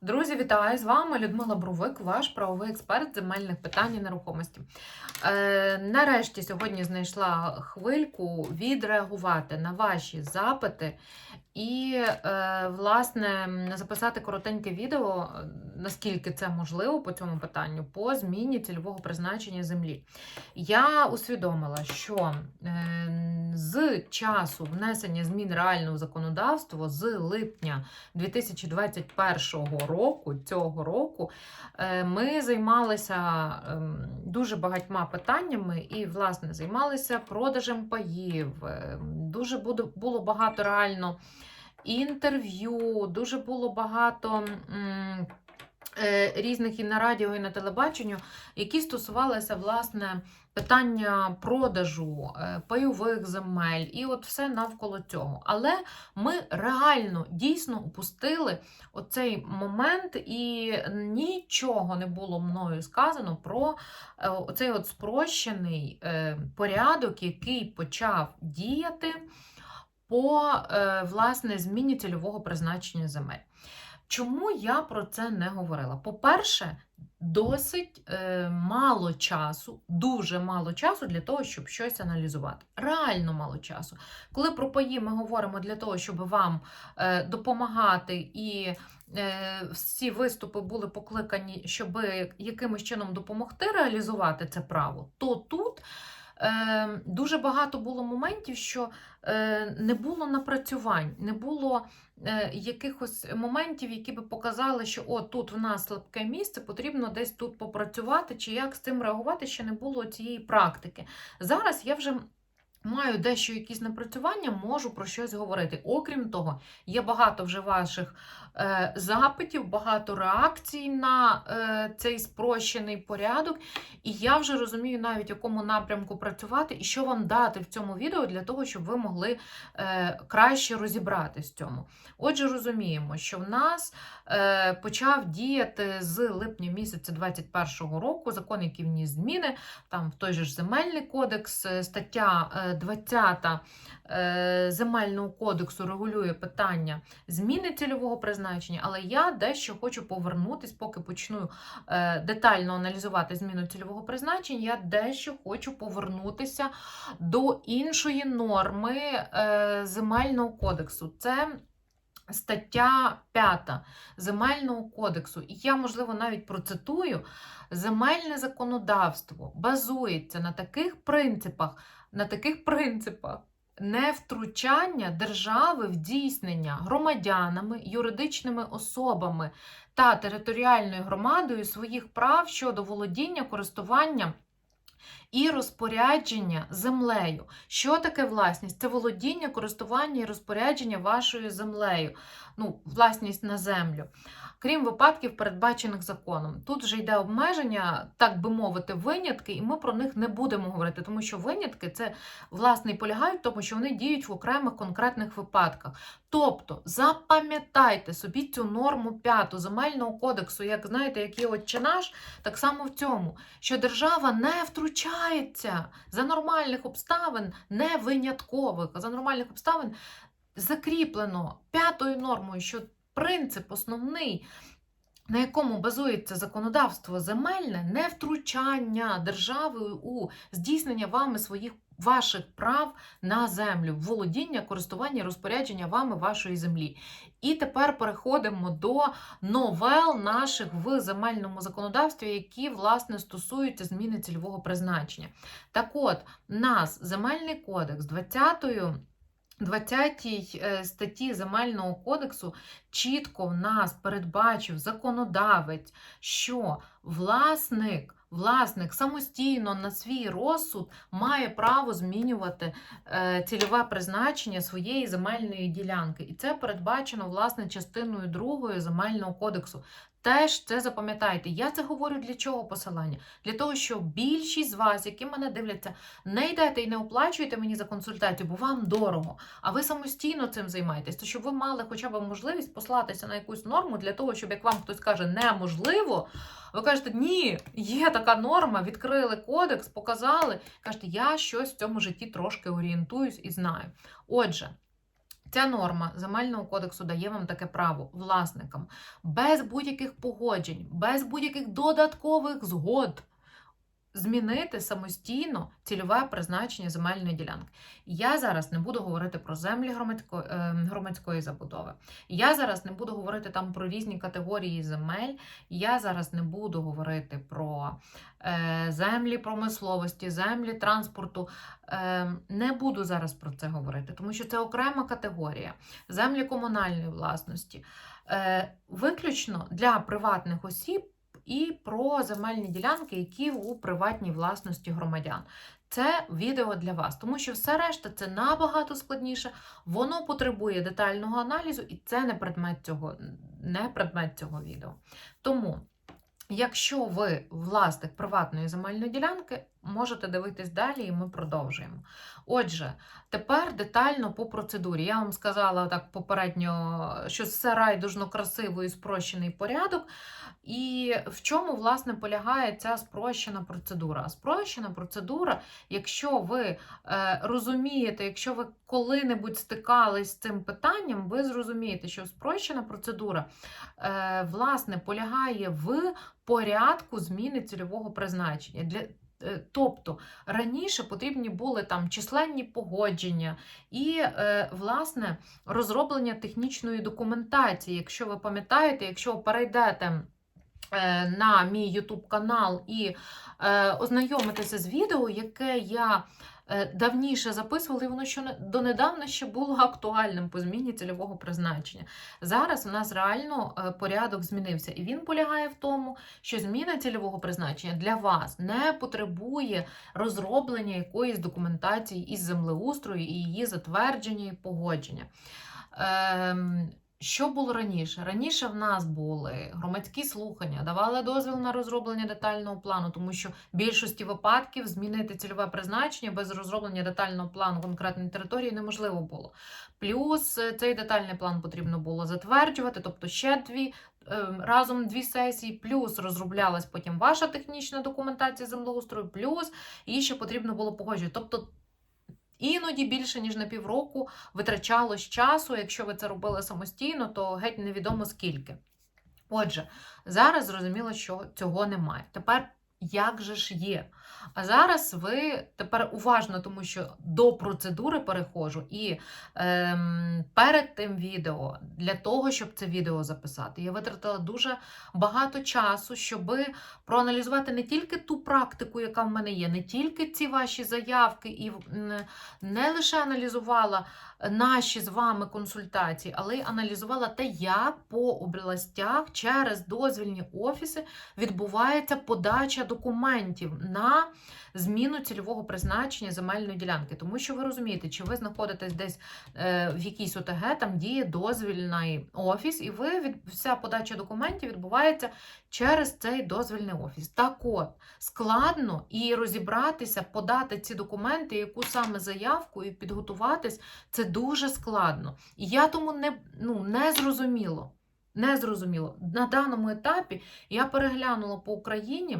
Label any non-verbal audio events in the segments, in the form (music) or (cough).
Друзі, вітаю з вами Людмила Брувик, ваш правовий експерт земельних питань і нерухомості. Е, нарешті сьогодні знайшла хвильку відреагувати на ваші запити і, е, власне, записати коротеньке відео, наскільки це можливо по цьому питанню, по зміні цільового призначення землі. Я усвідомила, що е, з часу внесення змін реального законодавства з липня 2021 року, цього року, е, ми займалися ем, дуже багатьма питаннями і, власне, займалися продажем паїв. е, Дуже було багато реально інтерв'ю, дуже було багато. е, Різних і на радіо, і на телебаченню, які стосувалися власне питання продажу е, пайових земель, і от все навколо цього. Але ми реально дійсно упустили оцей момент, і нічого не було мною сказано про е, оцей от спрощений е, порядок, який почав діяти по власне зміні цільового призначення земель. Чому я про це не говорила? По-перше, досить е, мало часу, дуже мало часу для того, щоб щось аналізувати. Реально мало часу. Коли про паї ми говоримо для того, щоб вам е, допомагати і е, всі виступи були покликані, щоб якимось чином допомогти реалізувати це право, то тут. Е, дуже багато було моментів, що е, не було напрацювань, не було е, якихось моментів, які би показали, що о, тут в нас слабке місце, потрібно десь тут попрацювати, чи як з цим реагувати, ще не було цієї практики. Зараз я вже. Маю дещо якісь напрацювання, можу про щось говорити. Окрім того, є багато вже ваших е, запитів, багато реакцій на е, цей спрощений порядок. І я вже розумію навіть, в якому напрямку працювати і що вам дати в цьому відео для того, щоб ви могли е, краще розібратись в цьому. Отже, розуміємо, що в нас е, почав діяти з липня місяця 2021 року закон, який вніс зміни, там в той же ж земельний кодекс, е, стаття е, 20 е, земельного кодексу регулює питання зміни цільового призначення, але я дещо хочу повернутись, поки почну е, детально аналізувати зміну цільового призначення, я дещо хочу повернутися до іншої норми е, земельного кодексу. Це Стаття 5 Земельного кодексу, і я, можливо, навіть процитую: земельне законодавство базується на таких принципах, на таких принципах невтручання держави в здійснення громадянами, юридичними особами та територіальною громадою своїх прав щодо володіння, користування. І розпорядження землею. Що таке власність? Це володіння, користування і розпорядження вашою землею, ну, власність на землю. Крім випадків, передбачених законом. Тут вже йде обмеження, так би мовити, винятки, і ми про них не будемо говорити, тому що винятки це власне і полягають в тому, що вони діють в окремих конкретних випадках. Тобто запам'ятайте собі цю норму п'яту земельного кодексу, як знаєте, як є отче наш, так само в цьому, що держава не втручається за нормальних обставин, не виняткових, за нормальних обставин закріплено п'ятою нормою, що принцип основний. На якому базується законодавство земельне, не втручання держави у здійснення вами своїх ваших прав на землю, володіння, користування, розпорядження вами вашої землі. І тепер переходимо до новел наших в земельному законодавстві, які, власне, стосуються зміни цільового призначення. Так от, нас земельний кодекс 20-ю 20 е, статті Земельного кодексу чітко в нас передбачив законодавець, що власник, власник самостійно на свій розсуд має право змінювати е, цільове призначення своєї земельної ділянки. І це передбачено власне частиною 2 Земельного кодексу. Теж це запам'ятайте. Я це говорю для чого посилання? Для того, що більшість з вас, які мене дивляться, не йдете і не оплачуєте мені за консультацію, бо вам дорого, а ви самостійно цим займаєтесь, то щоб ви мали хоча б можливість послатися на якусь норму для того, щоб як вам хтось каже неможливо, ви кажете, ні, є така норма, відкрили кодекс, показали. Кажете, я щось в цьому житті трошки орієнтуюсь і знаю. Отже. Ця норма земельного кодексу дає вам таке право власникам без будь-яких погоджень, без будь-яких додаткових згод змінити самостійно цільове призначення земельної ділянки. Я зараз не буду говорити про землі громадської, громадської забудови. Я зараз не буду говорити там про різні категорії земель. Я зараз не буду говорити про е, землі промисловості, землі транспорту. Е, не буду зараз про це говорити, тому що це окрема категорія землі комунальної власності. Е, виключно для приватних осіб і про земельні ділянки, які у приватній власності громадян. Це відео для вас, тому що все решта це набагато складніше, воно потребує детального аналізу, і це не предмет цього, не предмет цього відео. Тому, якщо ви власник приватної земельної ділянки, можете дивитись далі, і ми продовжуємо. Отже, тепер детально по процедурі. Я вам сказала так попередньо, що все райдужно красиво і спрощений порядок. І в чому, власне, полягає ця спрощена процедура? Спрощена процедура, якщо ви е, розумієте, якщо ви коли-небудь стикались з цим питанням, ви зрозумієте, що спрощена процедура е, власне полягає в порядку зміни цільового призначення. Для Тобто раніше потрібні були там численні погодження і, е, власне, розроблення технічної документації. Якщо ви пам'ятаєте, якщо ви перейдете е, на мій YouTube канал і ознайомитеся з відео, яке я Е, давніше записували, і воно що донедавна ще було актуальним по зміні цільового призначення. Зараз у нас реально е, порядок змінився, і він полягає в тому, що зміна цільового призначення для вас не потребує розроблення якоїсь документації із землеустрою і її затвердження і погодження. Що було раніше? Раніше в нас були громадські слухання, давали дозвіл на розроблення детального плану, тому що в більшості випадків змінити цільове призначення без розроблення детального плану конкретної території неможливо було. Плюс е, цей детальний план потрібно було затверджувати, тобто ще дві. Ем, разом дві сесії, плюс розроблялась потім ваша технічна документація землеустрою, плюс і ще потрібно було погоджувати. Тобто Іноді більше ніж на півроку витрачалось часу. Якщо ви це робили самостійно, то геть невідомо скільки. Отже, зараз зрозуміло, що цього немає. Тепер як же ж є? А зараз ви тепер уважно, тому що до процедури переходжу, і ем, перед тим відео, для того, щоб це відео записати, я витратила дуже багато часу, щоб проаналізувати не тільки ту практику, яка в мене є, не тільки ці ваші заявки, і не лише аналізувала наші з вами консультації, але й аналізувала те, як по областях через дозвільні офіси відбувається подача документів на зміну цільового призначення земельної ділянки. Тому що ви розумієте, чи ви знаходитесь десь е, в якійсь ОТГ, там діє дозвільний офіс, і ви від вся подача документів відбувається через цей дозвільний офіс. Так от, складно і розібратися, подати ці документи, яку саме заявку, і підготуватись, це дуже складно. І я тому не, ну, не зрозуміло. Не зрозуміло. На даному етапі я переглянула по Україні.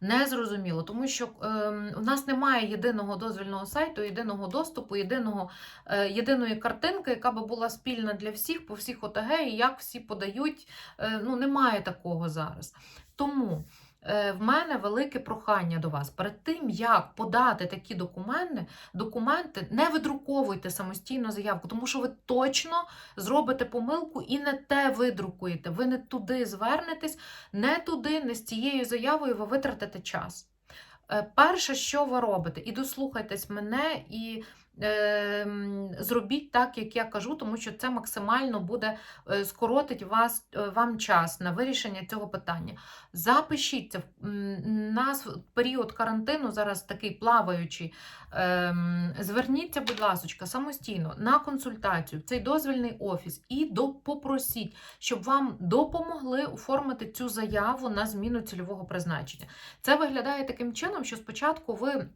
Не зрозуміло, тому що е, у нас немає єдиного дозвільного сайту, єдиного доступу, єдиного, е, єдиної картинки, яка би була спільна для всіх, по всіх ОТГ, і як всі подають. Е, ну, Немає такого зараз. Тому. Е, в мене велике прохання до вас. Перед тим, як подати такі документи, документи не видруковуйте самостійно заявку, тому що ви точно зробите помилку і не те видрукуєте. Ви не туди звернетесь, не туди, не з цією заявою ви витратите час. Е, перше, що ви робите, і дослухайтесь мене, і зробіть так, як я кажу, тому що це максимально буде е, скоротить вас, е, вам час на вирішення цього питання. Запишіться на період карантину, зараз такий плаваючий. Е, зверніться, будь ласка, самостійно на консультацію в цей дозвільний офіс і попросіть, щоб вам допомогли оформити цю заяву на зміну цільового призначення. Це виглядає таким чином, що спочатку ви.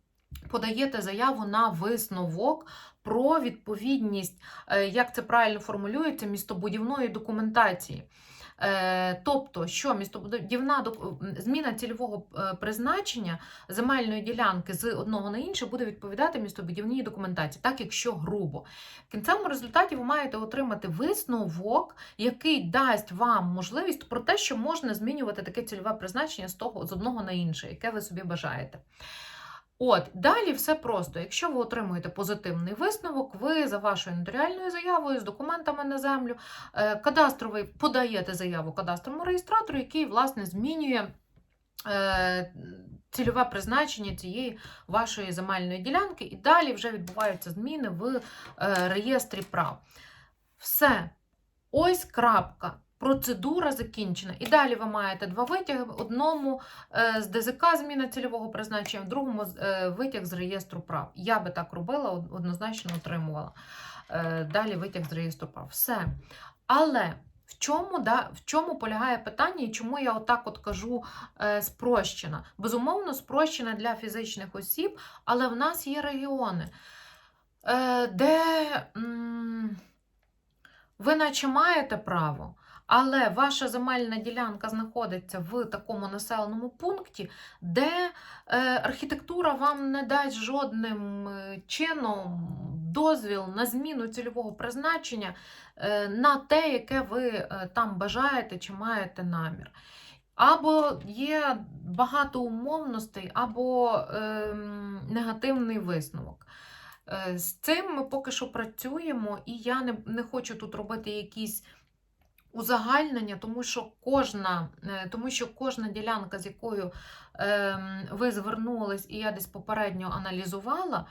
Подаєте заяву на висновок про відповідність, е, як це правильно формулюється, містобудівної документації. Е, Тобто, що містобудівна зміна цільового е, призначення земельної ділянки з одного на інше буде відповідати містобудівній документації, так якщо грубо. В кінцевому результаті ви маєте отримати висновок, який дасть вам можливість про те, що можна змінювати таке цільове призначення з того з одного на інше, яке ви собі бажаєте. От, далі все просто. Якщо ви отримуєте позитивний висновок, ви за вашою нотаріальною заявою з документами на землю, е, кадастровий подаєте заяву кадастровому реєстратору, який, власне, змінює е, цільове призначення цієї вашої земельної ділянки, і далі вже відбуваються зміни в е, реєстрі прав. Все. Ось крапка. Процедура закінчена. І далі ви маєте два витяги: в одному е, з ДЗК зміна цільового призначення, в другому е, витяг з реєстру прав. Я би так робила, однозначно отримувала. Е, Далі витяг з реєстру прав. Все. Але в чому, да, в чому полягає питання і чому я отак от кажу спрощена? Безумовно, спрощена для фізичних осіб, але в нас є регіони, де. ви наче маєте право, але ваша земельна ділянка знаходиться в такому населеному пункті, де е, архітектура вам не дасть жодним е, чином дозвіл на зміну цільового призначення е, на те, яке ви е, там бажаєте чи маєте намір. Або є багато умовностей, або ем, негативний висновок. Е, З цим ми поки що працюємо, і я не, не хочу тут робити якісь узагальнення, тому що кожна, е, тому що кожна ділянка, з якою ем, ви звернулись, і я десь попередньо аналізувала,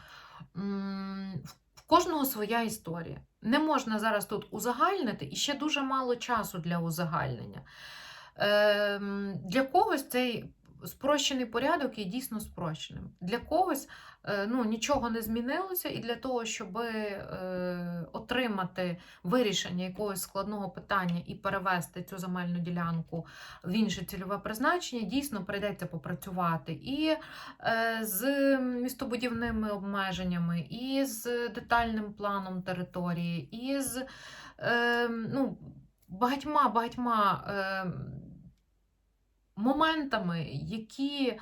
в- кожного своя історія. Не можна зараз тут узагальнити, і ще дуже мало часу для узагальнення. Ем, Для когось цей спрощений порядок є дійсно спрощеним. Для когось ну, нічого не змінилося, і для того, щоб е, отримати вирішення якогось складного питання і перевести цю земельну ділянку в інше цільове призначення, дійсно прийдеться попрацювати і е, з містобудівними обмеженнями, і з детальним планом території, і з е, ну, багатьма багатьма. Е, моментами, які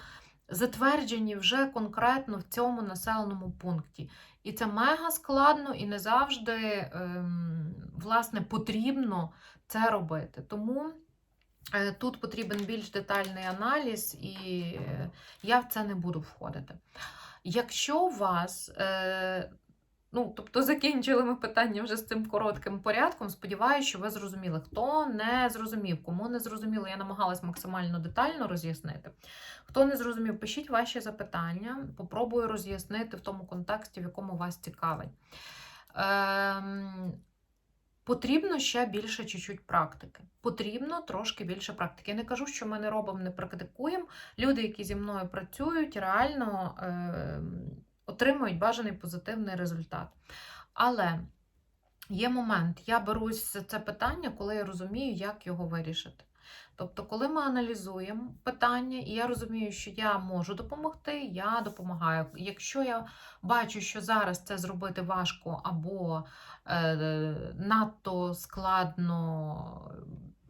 затверджені вже конкретно в цьому населеному пункті. І це мега складно і не завжди ем, власне, потрібно це робити. Тому е, тут потрібен більш детальний аналіз, і я в це не буду входити. Якщо у вас е, Ну, тобто закінчили ми питання вже з цим коротким порядком. Сподіваюся, що ви зрозуміли. Хто не зрозумів, кому не зрозуміло, я намагалась максимально детально роз'яснити. Хто не зрозумів, пишіть ваші запитання, попробую роз'яснити в тому контексті, в якому вас цікавить. Ем, Потрібно ще більше чуть-чуть практики. Потрібно трошки більше практики. Я не кажу, що ми не робимо, не практикуємо. Люди, які зі мною працюють, реально е, отримують бажаний позитивний результат. Але є момент, я берусь за це питання, коли я розумію, як його вирішити. Тобто, коли ми аналізуємо питання, і я розумію, що я можу допомогти, я допомагаю. Якщо я бачу, що зараз це зробити важко або е, надто складно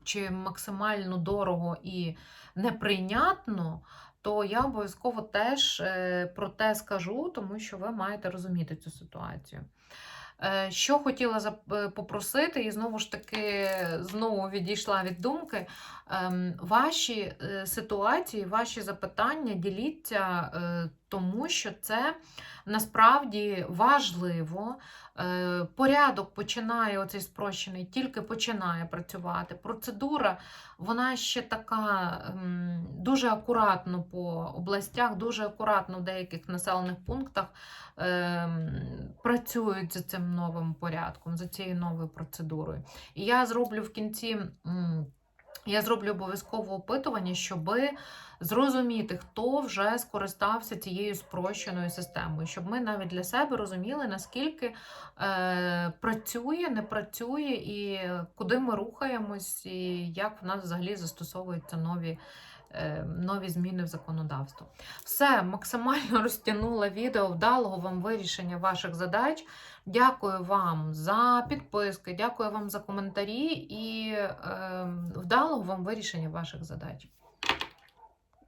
чи максимально дорого і неприйнятно, то я обов'язково теж е, про те скажу, тому що ви маєте розуміти цю ситуацію. Е, Що хотіла е, попросити, і знову ж таки знову відійшла від думки. ем, Ваші ситуації, ваші запитання діліться, тому що це насправді важливо. Е, Порядок починає, оцей спрощений, тільки починає працювати. Процедура, вона ще така ем, дуже акуратно по областях, дуже акуратно в деяких населених пунктах ем, працюють за цим новим порядком, за цією новою процедурою. І я зроблю в кінці. Я зроблю обов'язкове опитування, щоб зрозуміти, хто вже скористався цією спрощеною системою, щоб ми навіть для себе розуміли, наскільки е, працює, не працює, і куди ми рухаємось, і як в нас взагалі застосовуються нові нові зміни в законодавство. Все, максимально (laughs) розтягнула відео, вдалого вам вирішення ваших задач. Дякую вам за підписки, дякую вам за коментарі і е, вдалого вам вирішення ваших задач.